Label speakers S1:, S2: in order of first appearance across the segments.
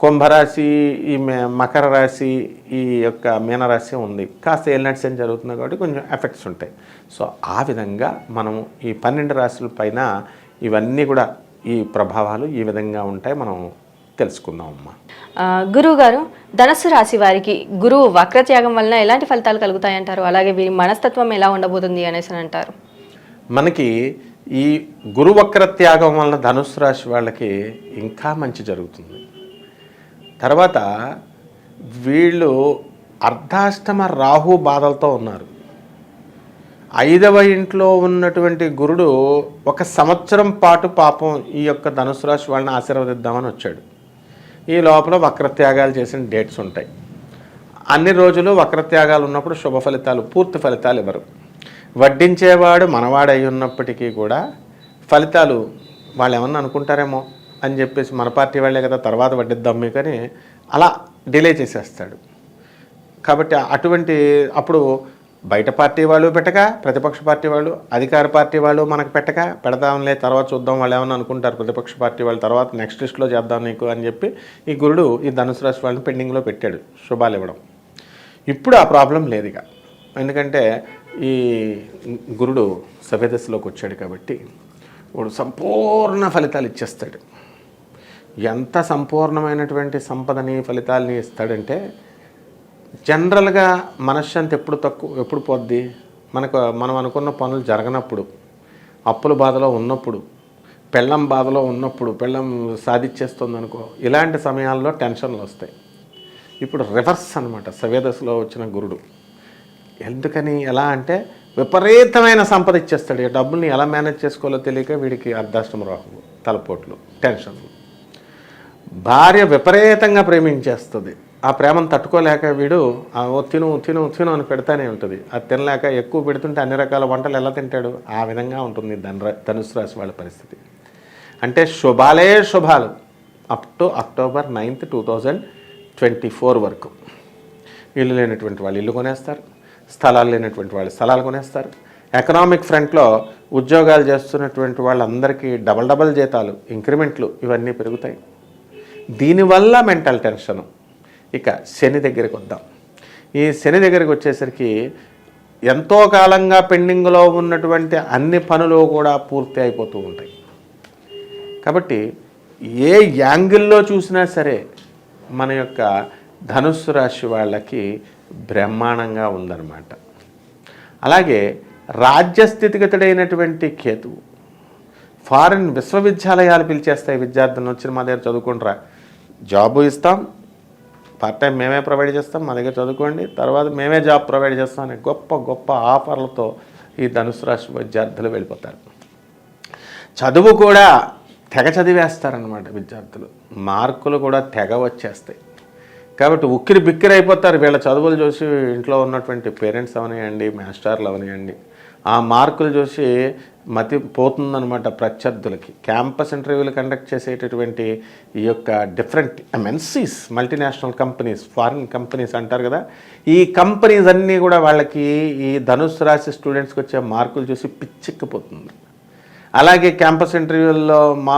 S1: కుంభరాశి ఈ మే- మకర రాశి ఈ యొక్క మీనరాశి ఉంది. కాస్త ఏలినట్స్ ఏం జరుగుతుంది కాబట్టి కొంచెం ఎఫెక్ట్స్ ఉంటాయి. సో ఆ విధంగా మనము ఈ పన్నెండు రాశుల పైన ఇవన్నీ కూడా ఈ ప్రభావాలు ఈ విధంగా ఉంటాయి. మనం తెలుసుకుందాం అమ్మా.
S2: గురువు గారు ధనస్సు రాశి వారికి గురువు వక్రత్యాగం వలన ఎలాంటి ఫలితాలు కలుగుతాయంటారు? అలాగే వీరి మనస్తత్వం ఎలా ఉండబోతుంది అనేసి అని అంటారు.
S1: మనకి ఈ గురువక్ర త్యాగం వలన ధనుసు రాశి వాళ్ళకి ఇంకా మంచి జరుగుతుంది. తర్వాత వీళ్ళు అర్ధాష్టమ రాహు బాధలతో ఉన్నారు. ఐదవ ఇంట్లో ఉన్నటువంటి గురుడు ఒక సంవత్సరం పాటు పాపం ఈ యొక్క ధనుసు రాశి వాళ్ళని ఆశీర్వదిద్దామని వచ్చాడు. ఈ లోపల వక్రత్యాగాలు చేసిన డేట్స్ ఉంటాయి. అన్ని రోజులు వక్రత్యాగాలు ఉన్నప్పుడు శుభ ఫలితాలు పూర్తి ఫలితాలు ఇవ్వరు. వడ్డించేవాడు మనవాడై ఉన్నప్పటికీ కూడా ఫలితాలు వాళ్ళు ఏమన్నా అనుకుంటారేమో? అని చెప్పేసి మన పార్టీ వాళ్ళే కదా తర్వాత వడ్డిద్దాం మీకని అలా డిలే చేసేస్తాడు. కాబట్టి అటువంటి అప్పుడు బయట పార్టీ వాళ్ళు పెట్టక ప్రతిపక్ష పార్టీ వాళ్ళు అధికార పార్టీ వాళ్ళు మనకు పెట్టక పెడదాంలే తర్వాత చూద్దాం వాళ్ళు ఏమన్నా అనుకుంటారు ప్రతిపక్ష పార్టీ వాళ్ళు తర్వాత నెక్స్ట్ లిస్ట్లో చేద్దాం నీకు అని చెప్పి ఈ గురుడు ఈ ధనుసు రాశి వాళ్ళని పెండింగ్లో పెట్టాడు శుభాలు ఇవ్వడం. ఇప్పుడు ఆ ప్రాబ్లం లేదు ఇక. ఎందుకంటే ఈ గురుడు సభ్యదశలోకి వచ్చాడు కాబట్టి వాడు సంపూర్ణ ఫలితాలు ఇచ్చేస్తాడు. ఎంత సంపూర్ణమైనటువంటి సంపదని ఫలితాలని ఇస్తాడంటే జనరల్గా మనశ్శాంతి ఎప్పుడు తక్కువ ఎప్పుడు పోద్ది? మనకు మనం అనుకున్న పనులు జరగనప్పుడు అప్పుల బాధలో ఉన్నప్పుడు పెళ్ళం బాధలో ఉన్నప్పుడు పెళ్ళం సాధించేస్తుంది అనుకో ఇలాంటి సమయాల్లో టెన్షన్లు వస్తాయి. ఇప్పుడు రివర్స్ అనమాట సవ్యదశలో వచ్చిన గురుడు. ఎందుకని ఎలా అంటే విపరీతమైన సంపద ఇచ్చేస్తాడు. ఈ డబ్బుల్ని ఎలా మేనేజ్ చేసుకోవాలో తెలియక వీడికి అర్ధాష్టమ రాహు తలపోట్లు టెన్షన్లు. భార్య విపరీతంగా ప్రేమించేస్తుంది. ఆ ప్రేమను తట్టుకోలేక వీడు ఆ ఓ తిను తిను తిను అని పెడతానే ఉంటుంది. అది తినలేక ఎక్కువ పెడుతుంటే అన్ని రకాల వంటలు ఎలా తింటాడు? ఆ విధంగా ఉంటుంది ధను ధనుసు రాశి వాళ్ళ పరిస్థితి. అంటే శుభాలే శుభాలు. Up to October ninth two thousand twenty four వరకు. ఇల్లు లేనటువంటి వాళ్ళు ఇల్లు కొనేస్తారు. స్థలాలు లేనటువంటి వాళ్ళు స్థలాలు కొనేస్తారు. ఎకనామిక్ ఫ్రంట్లో ఉద్యోగాలు చేస్తున్నటువంటి వాళ్ళందరికీ డబల్ డబల్ జీతాలు ఇంక్రిమెంట్లు ఇవన్నీ పెరుగుతాయి. దీనివల్ల మెంటల్ టెన్షను. ఇక శని దగ్గరికి వద్దాం. ఈ శని దగ్గరికి వచ్చేసరికి ఎంతో కాలంగా పెండింగ్లో ఉన్నటువంటి అన్ని పనులు కూడా పూర్తి అయిపోతూ ఉంటాయి. కాబట్టి ఏ యాంగిల్లో చూసినా సరే మన యొక్క ధనుస్సు రాశి వాళ్ళకి బ్రహ్మాండంగా ఉందన్నమాట. అలాగే రాజ్యస్థితిగతుడైనటువంటి కేతువు ఫారిన్ విశ్వవిద్యాలయాలు పిలిచేస్తాయి విద్యార్థులను వచ్చిన మా దగ్గర చదువుకుంటారా. జాబు ఇస్తాం పార్ట్ టైం మేమే ప్రొవైడ్ చేస్తాం మా దగ్గర చదువుకోండి తర్వాత మేమే జాబ్ ప్రొవైడ్ చేస్తాం అనే గొప్ప గొప్ప ఆఫర్లతో ఈ ధనుసు రాశి విద్యార్థులు వెళ్ళిపోతారు. చదువు కూడా తెగ చదివేస్తారనమాట విద్యార్థులు. మార్కులు కూడా తెగ వచ్చేస్తాయి. కాబట్టి ఉక్కిరి బిక్కిరి అయిపోతారు. వీళ్ళ చదువులు చూసి ఇంట్లో ఉన్నటువంటి పేరెంట్స్ అవనియండి మాస్టర్లు అవనియండి. ఆ మార్కులు చూసి మతి పోతుందనమాట ప్రత్యర్థులకి. క్యాంపస్ ఇంటర్వ్యూలు కండక్ట్ చేసేటటువంటి ఈ యొక్క different MNCs multinational companies foreign companies అంటారు కదా. ఈ కంపెనీస్ అన్నీ కూడా వాళ్ళకి ఈ ధనుసు రాశి స్టూడెంట్స్కి వచ్చే మార్కులు చూసి పిచ్చెక్కిపోతుంది. అలాగే క్యాంపస్ ఇంటర్వ్యూల్లో మా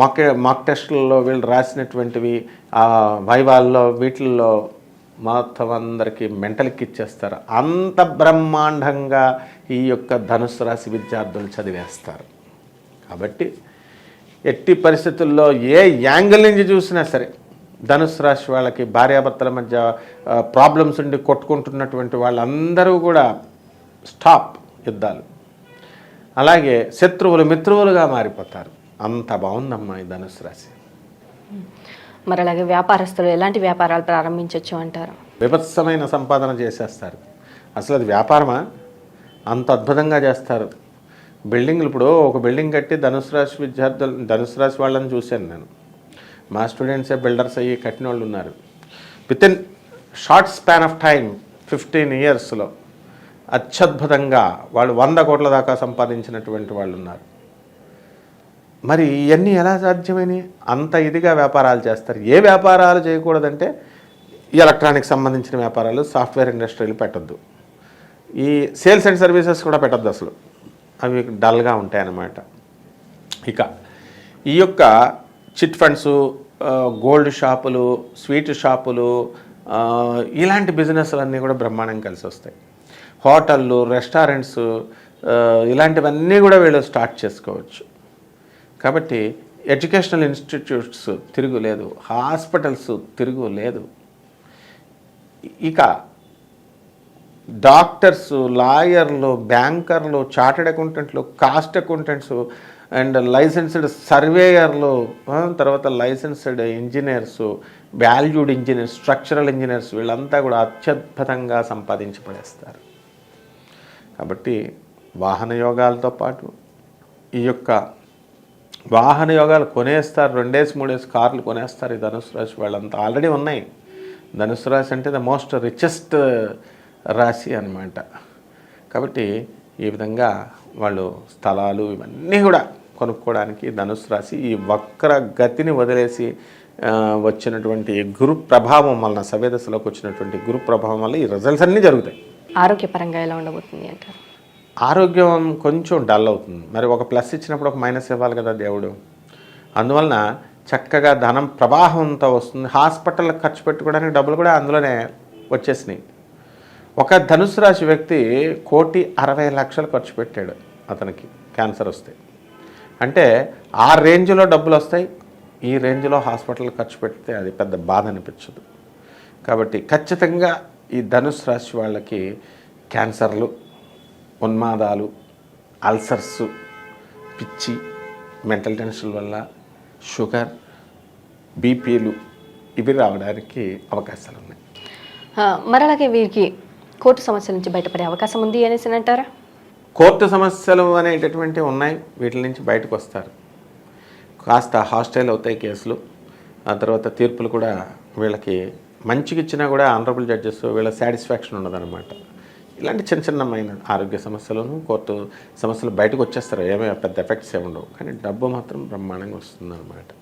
S1: మాక్ మాక్ టెస్టులలో వీళ్ళు రాసినటువంటివి వైవాల్లో వీటిల్లో మొత్తం అందరికీ మెంటల్కి ఇచ్చేస్తారు. అంత బ్రహ్మాండంగా ఈ యొక్క ధనుసు రాశి విద్యార్థులు చదివేస్తారు. కాబట్టి ఎట్టి పరిస్థితుల్లో ఏ యాంగిల్ నుంచి చూసినా సరే ధనుసు రాశి వాళ్ళకి భార్యాభర్తల మధ్య ప్రాబ్లమ్స్ ఉండి కొట్టుకుంటున్నటువంటి వాళ్ళందరూ కూడా స్టాప్ యుద్ధాలు. అలాగే శత్రువులు మిత్రువులుగా మారిపోతారు. అంత బాగుందమ్మా ఈ ధనుసు రాశి.
S2: మరి అలాగే వ్యాపారస్తులు ఎలాంటి వ్యాపారాలు ప్రారంభించవచ్చు అంటారు?
S1: విభత్సమైన సంపాదన చేసేస్తారు. అసలు అది వ్యాపారమా? అంత అద్భుతంగా చేస్తారు. బిల్డింగ్లు ఇప్పుడు ఒక బిల్డింగ్ కట్టి ధనుసు రాశి విద్యార్థులు ధనుసు రాశి వాళ్ళని చూశాను నేను. మా స్టూడెంట్సే బిల్డర్స్ అయ్యి కట్టిన వాళ్ళు ఉన్నారు. With in short span of time fifteen ఇయర్స్లో అత్యద్భుతంగా వాళ్ళు వంద కోట్ల దాకా సంపాదించినటువంటి వాళ్ళు ఉన్నారు. మరి ఇవన్నీ ఎలా సాధ్యమైనవి అంత ఇదిగా వ్యాపారాలు చేస్తారు. ఏ వ్యాపారాలు చేయకూడదంటే ఈ ఎలక్ట్రానిక్ సంబంధించిన వ్యాపారాలు సాఫ్ట్వేర్ ఇండస్ట్రీలు పెట్టద్దు. ఈ సేల్స్ అండ్ సర్వీసెస్ కూడా పెట్టద్దు అసలు. అవి డల్గా ఉంటాయన్నమాట. ఇక ఈ యొక్క చిట్ ఫండ్స్ గోల్డ్ షాపులు స్వీట్ షాపులు ఇలాంటి బిజినెస్లన్నీ కూడా బ్రహ్మాండం కలిసి వస్తాయి. హోటళ్ళు రెస్టారెంట్స్ ఇలాంటివన్నీ కూడా వీళ్ళు స్టార్ట్ చేసుకోవచ్చు. కాబట్టి ఎడ్యుకేషనల్ ఇన్స్టిట్యూట్స్ తిరుగులేదు హాస్పిటల్స్ తిరుగు లేదు ఇక డాక్టర్స్ లాయర్లు బ్యాంకర్లు చార్టెడ్ అకౌంటెంట్లు కాస్ట్ అకౌంటెంట్స్ అండ్ లైసెన్స్డ్ సర్వేయర్లు తర్వాత licensed engineers valued engineers structural engineers వీళ్ళంతా కూడా అత్యద్భుతంగా సంపాదించబడేస్తారు. కాబట్టి వాహన యోగాలతో పాటు ఈ యొక్క వాహన యోగాలు కొనేస్తారు రెండేసి మూడేసి కార్లు కొనేస్తారు ఈ ధనుసు రాశి వాళ్ళంతా. ఆల్రెడీ ఉన్నాయి. ధనుసు రాశి అంటే ద మోస్ట్ రిచెస్ట్ రాశి అన్నమాట. కాబట్టి ఈ విధంగా వాళ్ళు స్థలాలు ఇవన్నీ కూడా కొనుక్కోవడానికి ధనుసు రాశి ఈ వక్ర గతిని వదిలేసి వచ్చినటువంటి గురు ప్రభావం వలన సవేదశలోకి వచ్చినటువంటి గురు ప్రభావం వల్ల ఈ రిజల్ట్స్ అన్నీ జరుగుతాయి.
S2: ఆరోగ్యపరంగా ఎలా ఉండబోతుంది అంటారు?
S1: ఆరోగ్యం కొంచెం డల్ అవుతుంది. మరి ఒక ప్లస్ ఇచ్చినప్పుడు ఒక మైనస్ ఇవ్వాలి కదా దేవుడు. అందువలన చక్కగా ధనం ప్రవాహంతో వస్తుంది. హాస్పిటల్ ఖర్చు పెట్టుకోవడానికి డబ్బులు కూడా అందులోనే వచ్చేసినాయి. ఒక ధనుసు రాశి వ్యక్తి కోటి అరవై లక్షలు ఖర్చు పెట్టాడు అతనికి క్యాన్సర్ వస్తే. అంటే ఆ రేంజ్లో డబ్బులు వస్తాయి. ఈ రేంజ్లో హాస్పిటల్ ఖర్చు పెడితే అది పెద్ద బాధ అనిపించదు. కాబట్టి ఖచ్చితంగా ఈ ధనుసు రాశి వాళ్ళకి క్యాన్సర్లు ఉన్మాదాలు అల్సర్స్ పిచ్చి మెంటల్ టెన్షన్ వల్ల షుగర్ బీపీలు ఇవి రావడానికి అవకాశాలు ఉన్నాయి.
S2: మరి అలాగే వీరికి కోర్టు సమస్యల నుంచి బయటపడే అవకాశం ఉంది అనేసి అంటారా?
S1: కోర్టు సమస్యలు అనేటటువంటివి ఉన్నాయి వీటి నుంచి బయటకు వస్తారు. కాస్త హాస్టైల్ అవుతాయి కేసులు ఆ తర్వాత తీర్పులు కూడా వీళ్ళకి మంచిగా ఇచ్చినా కూడా ఆనరబుల్ జడ్జెస్ వీళ్ళ సాటిస్ఫాక్షన్ ఉండదన్నమాట. ఇలాంటి చిన్న చిన్నమైన ఆరోగ్య సమస్యలను కోర్టు సమస్యలు బయటకు వచ్చేస్తారు? ఏమీ పెద్ద ఎఫెక్ట్స్ ఏమి ఉండవు. కానీ డబ్బు మాత్రం బ్రహ్మాండంగా వస్తుందన్నమాట.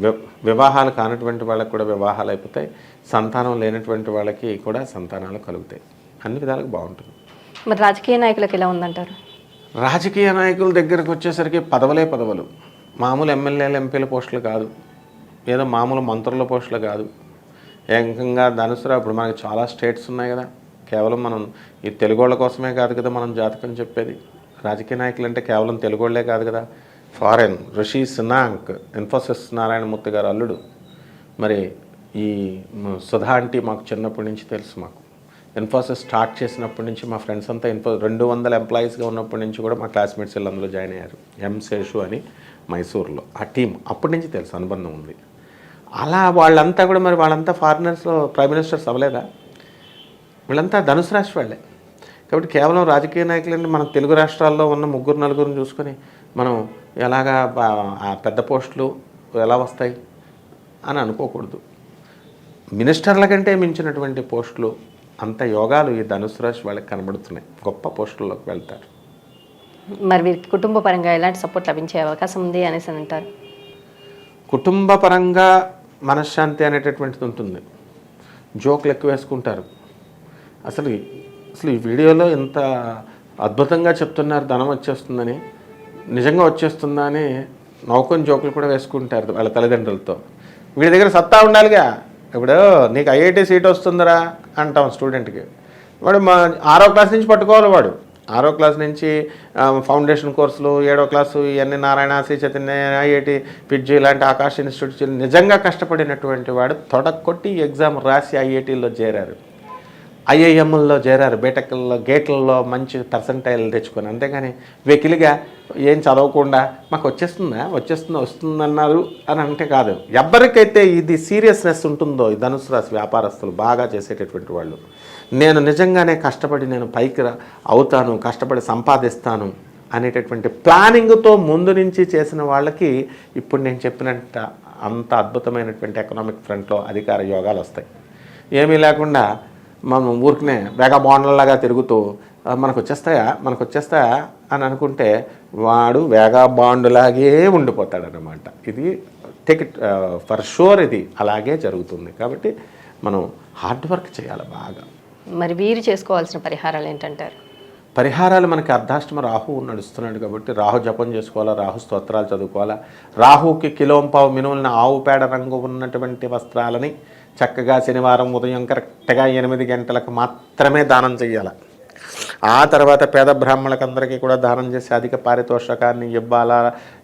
S1: వి- వివాహాలు కానటువంటి వాళ్ళకి కూడా వివాహాలు అయిపోతాయి. సంతానం లేనటువంటి వాళ్ళకి కూడా సంతానాలు కలుగుతాయి. అన్ని విధాలుగా బాగుంటుంది.
S2: మరి రాజకీయ నాయకులకు ఎలా ఉందంటారు?
S1: రాజకీయ నాయకుల దగ్గరకు వచ్చేసరికి పదవులే పదవులు. మామూలు ఎమ్మెల్యేలు ఎంపీల పోస్టులు కాదు. ఏదో మామూలు మంత్రుల పోస్టులు కాదు. ఏకంగా ధనుసురా ఇప్పుడు మనకి చాలా స్టేట్స్ ఉన్నాయి కదా. కేవలం మనం ఈ తెలుగోళ్ళ కోసమే కాదు కదా మనం జాతకం చెప్పేది. రాజకీయ నాయకులు అంటే కేవలం తెలుగోళ్ళే కాదు కదా. ఫారెన్ ఋషి సినాంక్ ఇన్ఫోసిస్ నారాయణమూర్తి గారు అల్లుడు. మరి ఈ సుధా ఆంటీ మాకు చిన్నప్పటి నుంచి తెలుసు మాకు. ఇన్ఫోసిస్ స్టార్ట్ చేసినప్పటి నుంచి మా ఫ్రెండ్స్ అంతా ఇన్ఫో రెండు వందల ఎంప్లాయీస్గా ఉన్నప్పటి నుంచి కూడా మా క్లాస్మేట్స్ వీళ్ళు అందులో జాయిన్ అయ్యారు. ఎం శేషు అని మైసూర్లో. ఆ టీం అప్పటి నుంచి తెలుసు అనుబంధం ఉంది. అలా వాళ్ళంతా కూడా మరి వాళ్ళంతా ఫారినర్స్లో ప్రైమ్ మినిస్టర్స్ అవ్వలేదా? వీళ్ళంతా ధనుసు రాశి వాళ్ళే. కాబట్టి కేవలం రాజకీయ నాయకులంటే మన తెలుగు రాష్ట్రాల్లో ఉన్న ముగ్గురు నలుగురిని చూసుకొని మనం ఎలాగా ఆ పెద్ద పోస్టులు ఎలా వస్తాయి అని అనుకోకూడదు. మినిస్టర్ల కంటే మించినటువంటి పోస్టులు అంత యోగాలు ఈ ధనుసు రాశి వాళ్ళకి కనబడుతున్నాయి. గొప్ప పోస్టుల్లోకి వెళ్తారు.
S2: మరి వీరికి కుటుంబ పరంగా ఎలాంటి సపోర్ట్ లభించే అవకాశం ఉంది అనేసి అని అంటారు?
S1: కుటుంబ పరంగా మనశ్శాంతి అనేటటువంటిది ఉంటుంది. జోకులు ఎక్కువ వేసుకుంటారు. అసలు అసలు ఈ వీడియోలో ఇంత అద్భుతంగా చెప్తున్నారు ధనం వచ్చేస్తుందని నిజంగా వచ్చేస్తుందా అని నౌకొని జోకులు కూడా వేసుకుంటారు వాళ్ళ తల్లిదండ్రులతో. వీడి దగ్గర సత్తా ఉండాలిగా. ఇప్పుడు నీకు ఐఐటి సీట్ వస్తుందిరా అంటాం స్టూడెంట్కి. వాడు మా ఆరో క్లాస్ నుంచి పట్టుకోవాలి వాడు. ఆరో క్లాస్ నుంచి ఫౌండేషన్ కోర్సులు ఏడో క్లాసు ఇవన్నీ నారాయణ శ్రీ చైతన్య ఐఐటి పిడ్జి ఇలాంటి ఆకాశ్ ఇన్స్టిట్యూట్ నిజంగా కష్టపడినటువంటి వాడు తొడగొట్టి ఎగ్జామ్ రాసి ఐఐటీలో చేరారు. ఐఐఎంల్లో చేరారు బీటెక్ల్లో గేట్లలో మంచి పర్సంటైల్ తెచ్చుకొని. అంతేగాని వెకిలిగా ఏం చదవకుండా మాకు వచ్చేస్తుందా? వచ్చేస్తుందా? వస్తుందన్నారు అని అంటే కాదు. ఎవరికైతే ఇది సీరియస్నెస్ ఉంటుందో ఈ ధనుసు రాశి వ్యాపారస్తులు బాగా చేసేటటువంటి వాళ్ళు నేను నిజంగానే కష్టపడి నేను పైకి అవుతాను కష్టపడి సంపాదిస్తాను అనేటటువంటి ప్లానింగ్తో ముందు నుంచి చేసిన వాళ్ళకి ఇప్పుడు నేను చెప్పినట్ట అంత అద్భుతమైనటువంటి ఎకనామిక్ ఫ్రంట్లో అధికార యోగాలు వస్తాయి. ఏమీ లేకుండా మనం ఊరికనే వేగా బాండ్లలాగా తిరుగుతూ "ఆ, మనకు వచ్చేస్తాయా మనకు వచ్చేస్తాయా అని అనుకుంటే వాడు వేగా బాండులాగే ఉండిపోతాడనమాట ఇది టికెట్ ఫర్ షూర్ ఇది అలాగే జరుగుతుంది. కాబట్టి మనం హార్డ్ వర్క్ చేయాలి బాగా.
S2: మరి వీరు చేసుకోవాల్సిన పరిహారాలు ఏంటంటారు?
S1: పరిహారాలు మనకి అర్ధాష్టమ రాహువు నడుస్తున్నాడు కాబట్టి రాహు జపం చేసుకోవాలా? రాహు స్తోత్రాలు చదువుకోవాలా? రాహుకి కిలోంపావు మినువులన ఆవు పేడ రంగు ఉన్నటువంటి వస్త్రాలని చక్కగా శనివారం ఉదయం కరెక్ట్గా ఎనిమిది గంటలకు మాత్రమే దానం చేయాలి ఆ తర్వాత పేద బ్రాహ్మణులకందరికీ కూడా దానం చేసి అధిక పారితోషకాన్ని ఇవ్వాలా.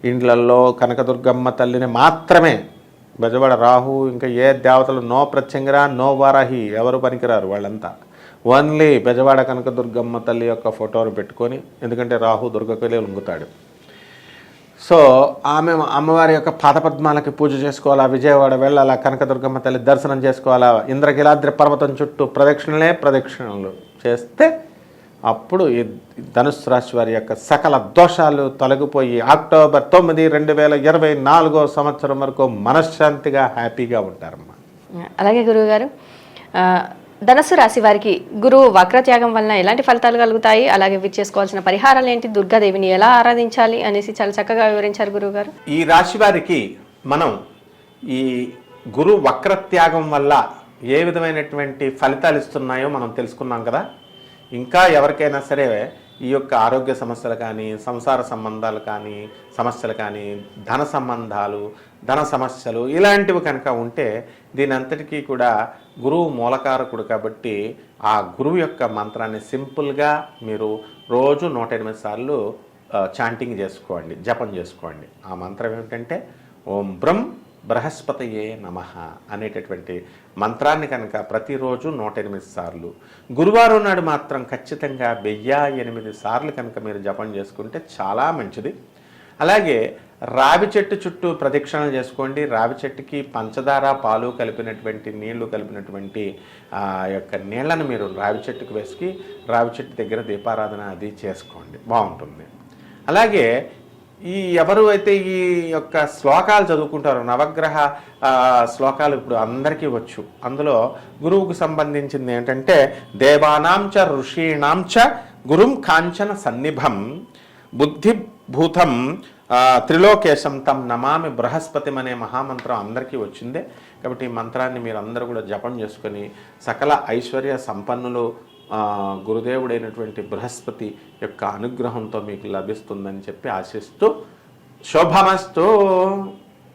S1: ఇండ్లల్లో కనకదుర్గమ్మ తల్లిని మాత్రమే. బెజవాడ రాహు ఇంకా ఏ దేవతలు నో ప్రత్యంగరా నో వారాహి ఎవరు పనికిరారు వాళ్ళంతా. ఓన్లీ బెజవాడ కనకదుర్గమ్మ తల్లి యొక్క ఫోటోను పెట్టుకొని ఎందుకంటే రాహు దుర్గకలే లొంగుతాడు. సో ఆమె అమ్మవారి యొక్క పాదపద్మాలకి పూజ చేసుకోవాలా విజయవాడ వెళ్ళాలా కనకదుర్గమ్మ తల్లి దర్శనం చేసుకోవాలా ఇంద్రగిలాద్రి పర్వతం చుట్టూ ప్రదక్షిణలే ప్రదక్షిణలు చేస్తే అప్పుడు ఈ ధనుసు రాశి వారి యొక్క సకల దోషాలు తొలగిపోయి అక్టోబర్ తొమ్మిది రెండు వేల ఇరవై నాలుగో సంవత్సరం వరకు మనశ్శాంతిగా హ్యాపీగా ఉంటారమ్మా.
S2: అలాగే గురువు గారు ధనస్సు రాశి వారికి గురువు వక్రత్యాగం వలన ఎలాంటి ఫలితాలు కలుగుతాయి? అలాగే విచ్చేసుకోవాల్సిన పరిహారాలు ఏంటి? దుర్గాదేవిని ఎలా ఆరాధించాలి? అనేసి చాలా చక్కగా వివరించారు గురువు గారు
S1: ఈ రాశి వారికి మనం ఈ గురు వక్రత్యాగం వల్ల ఏ విధమైనటువంటి ఫలితాలు ఇస్తున్నాయో మనం తెలుసుకున్నాం కదా. ఇంకా ఎవరికైనా సరే ఈ యొక్క ఆరోగ్య సమస్యలు కానీ సంసార సంబంధాలు కానీ సమస్యలు కానీ ధన సంబంధాలు ధన సమస్యలు ఇలాంటివి కనుక ఉంటే దీని అంతటికీ కూడా గురువు మూలకారకుడు కాబట్టి ఆ గురువు యొక్క మంత్రాన్ని సింపుల్గా మీరు రోజు నూట ఎనిమిది సార్లు చాంటింగ్ చేసుకోండి జపం చేసుకోండి. ఆ మంత్రం ఏమిటంటే ఓం బ్రం బృహస్పతయే నమ అనేటటువంటి మంత్రాన్ని కనుక ప్రతిరోజు నూట ఎనిమిది సార్లు. గురువారం నాడు మాత్రం ఖచ్చితంగా వెయ్యి ఎనిమిది సార్లు కనుక మీరు జపం చేసుకుంటే చాలా మంచిది. అలాగే రావి చెట్టు చుట్టూ ప్రదక్షిణలు చేసుకోండి. రావి చెట్టుకి పంచదార పాలు కలిపినటువంటి నీళ్ళు కలిపినటువంటి ఆ యొక్క నీళ్ళను మీరు రావి చెట్టుకు వేసుకి రావి చెట్టు దగ్గర దీపారాధన అది చేసుకోండి. బాగుంటుంది. అలాగే ఈ ఎవరు అయితే ఈ యొక్క శ్లోకాలు చదువుకుంటారో నవగ్రహ శ్లోకాలు ఇప్పుడు అందరికీ వచ్చు. అందులో గురువుకు సంబంధించింది ఏంటంటే దేవానాంచ ఋషీణాంచ ఋషీణాం చ గురుం కాంచన సన్నిభం బుద్ధిభూతం త్రిలోకేశం తం నమామి బృహస్పతిం అనే మహామంత్రం అందరికీ వచ్చిందే. కాబట్టి ఈ మంత్రాన్ని మీరు అందరూ కూడా జపం చేసుకొని సకల ఐశ్వర్య సంపన్నులు గురుదేవుడైనటువంటి బృహస్పతి యొక్క అనుగ్రహంతో మీకు లభిస్తుందని చెప్పి ఆశిస్తూ శుభమస్తు.